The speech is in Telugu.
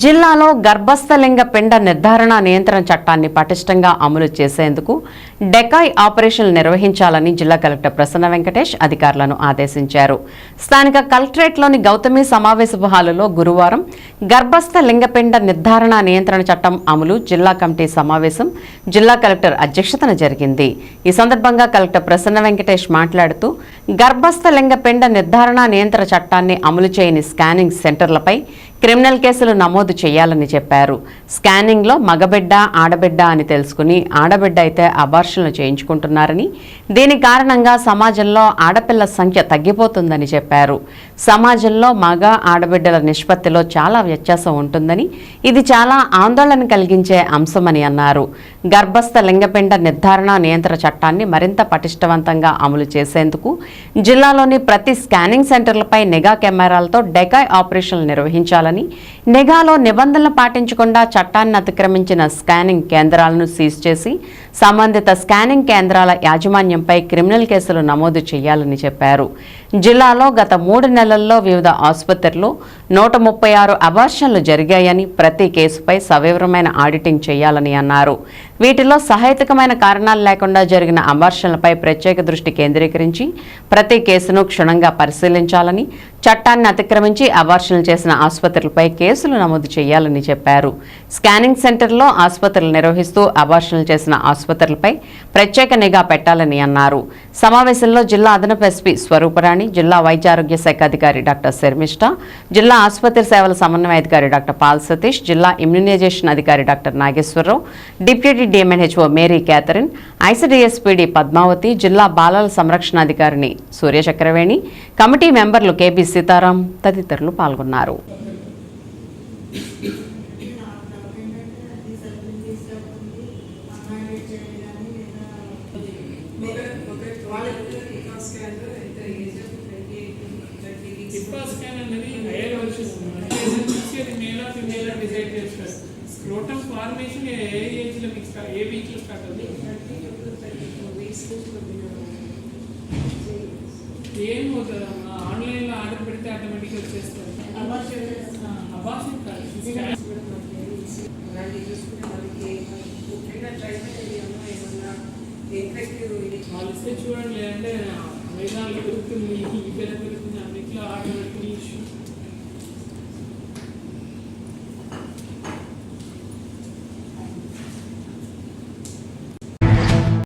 జిల్లాలో గర్భస్థలింగ పిండ నిర్ధారణ నియంత్రణ చట్టాన్ని పటిష్టంగా అమలు చేసేందుకు డెకాయ్ ఆపరేషన్లు నిర్వహించాలని జిల్లా కలెక్టర్ ప్రసన్న వెంకటేష్ అధికారులను ఆదేశించారు. స్థానిక కలెక్టరేట్లోని గౌతమి సమావేశపు హాలులో గురువారం గర్భస్థ లింగపిండ నిర్ధారణ నియంత్రణ చట్టం అమలు జిల్లా కమిటీ సమావేశం జిల్లా కలెక్టర్ అధ్యక్షతన జరిగింది. ఈ సందర్భంగా కలెక్టర్ ప్రసన్న వెంకటేష్ మాట్లాడుతూ గర్భస్థ లింగపిండ నిర్ధారణ నియంత్రణ చట్టాన్ని అమలు చేయని స్కానింగ్ సెంటర్లపై క్రిమినల్ కేసులు నమోదు చేయాలని చెప్పారు. స్కానింగ్లో మగబిడ్డ ఆడబిడ్డ అని తెలుసుకుని ఆడబిడ్డ అయితే అబార్షన్లు చేయించుకుంటున్నారని దీని కారణంగా సమాజంలో ఆడపిల్ల సంఖ్య తగ్గిపోతుందని చెప్పారు. సమాజంలో మగ ఆడబిడ్డల నిష్పత్తిలో చాలా వ్యత్యాసం ఉంటుందని ఇది చాలా ఆందోళన కలిగించే అంశమని అన్నారు. గర్భస్థ లింగపిండ నిర్ధారణ నియంత్రణ చట్టాన్ని మరింత పటిష్టవంతంగా అమలు చేసేందుకు జిల్లాలోని ప్రతి స్కానింగ్ సెంటర్లపై నిఘా కెమెరాలతో డెకాయ్ ఆపరేషన్లు నిర్వహించాలని నిఘాలో నిబంధనలు పాటించకుండా చట్టాన్ని అతిక్రమించిన స్కానింగ్ కేంద్రాలను సీజ్ చేసి సంబంధిత స్కానింగ్ కేంద్రాల యాజమాన్యంపై క్రిమినల్ కేసులు నమోదు చేయాలని చెప్పారు. జిల్లాలో గత మూడు నెలల్లో వివిధ ఆసుపత్రులు నూట ముప్పై ఆరు అబార్షన్లు జరిగాయని ప్రతి కేసుపై సవివరమైన ఆడిటింగ్ చేయాలని అన్నారు. వీటిలో సహేతుకమైన కారణాలు లేకుండా జరిగిన అబార్షన్లపై ప్రత్యేక దృష్టి కేంద్రీకరించి ప్రతి కేసును క్షుణ్ణంగా పరిశీలించాలని చట్టాన్ని అతిక్రమించి అబార్షన్లు చేసిన ఆసుపత్రులపై కేసులు నమోదు చేయాలని చెప్పారు. స్కానింగ్ సెంటర్లో ఆసుపత్రులు నిర్వహిస్తూ అబార్షన్లు చేసిన ఆసుపత్రులపై ప్రత్యేక నిఘా పెట్టాలని అన్నారు. సమావేశంలో జిల్లా అదనపు ఎస్పీ స్వరూపరాణి జిల్లా వైద్య ఆరోగ్య శాఖ అధికారి డాక్టర్ శర్మిష్ట జిల్లా ఆసుపత్రి సేవల సమన్వయ అధికారి డాక్టర్ పాల్ సతీష్ జిల్లా ఇమ్యునైజేషన్ అధికారి doctor Nageswara Rao deputy DMNHO Mary Catherine ICDS PD Padmavathi జిల్లా బాలల సంరక్షణ అధికారిని సూర్య చక్రవేణి కమిటీ మెంబర్లు కేబీ సీతారాం తదితరులు పాల్గొన్నారు. హిప్పా స్కాన్ అనేది హైయర్ చూసి అది మేలా ఫిమేలా డిసైడ్ చేస్తారు. స్క్రోటమ్ ఫార్మేషన్ ఏ ఏజ్లో మీకు స్టార్ట్ ఏ వీక్లో స్టార్ట్ అవుతుంది? ఏం అవుతుంది ఆన్లైన్లో ఆర్డర్ పెడితే ఆటోమేటిక్ వచ్చేస్తారు అబార్షన్ కాదు స్కాన్ వాళ్ళు ఇస్తే చూడండి అంటే అమెజాన్లో